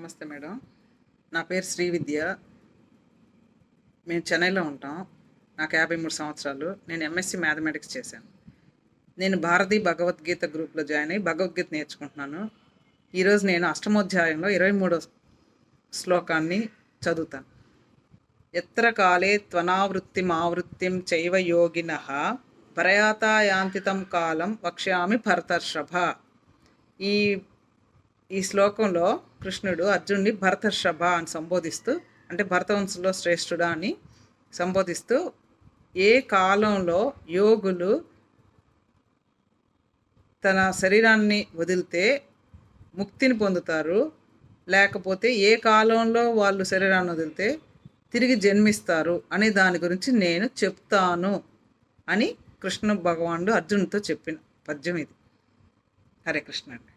నమస్తే మేడం. నా పేరు శ్రీ విద్య. మేము చెన్నైలో ఉంటాం. నాకు యాభై మూడు సంవత్సరాలు. నేను ఎంఎస్సి మ్యాథమెటిక్స్ చేశాను. నేను భారతీ భగవద్గీత గ్రూప్లో జాయిన్ అయ్యి భగవద్గీత నేర్చుకుంటున్నాను. ఈరోజు నేను అష్టమోధ్యాయంలో ఇరవై మూడో శ్లోకాన్ని చదువుతాను. ఎత్ర కాలే త్వనావృత్తిమావృత్తిం చైవ యోగిన పరయాతాయాంతితం కాలం వక్ష్యామి భరతర్షభ. ఈ ఈ శ్లోకంలో కృష్ణుడు అర్జునుడిని భరతర్షభ అని సంబోధిస్తూ అంటే భరతవంశంలో శ్రేష్ఠుడా అని సంబోధిస్తూ ఏ కాలంలో యోగులు తన శరీరాన్ని వదిలితే ముక్తిని పొందుతారు లేకపోతే ఏ కాలంలో వాళ్ళు శరీరాన్ని వదిలితే తిరిగి జన్మిస్తారు అనే దాని గురించి నేను చెప్తాను అని కృష్ణ భగవానుడు అర్జునుడితో చెప్పిన పద్యం ఇది. హరే కృష్ణ అండి.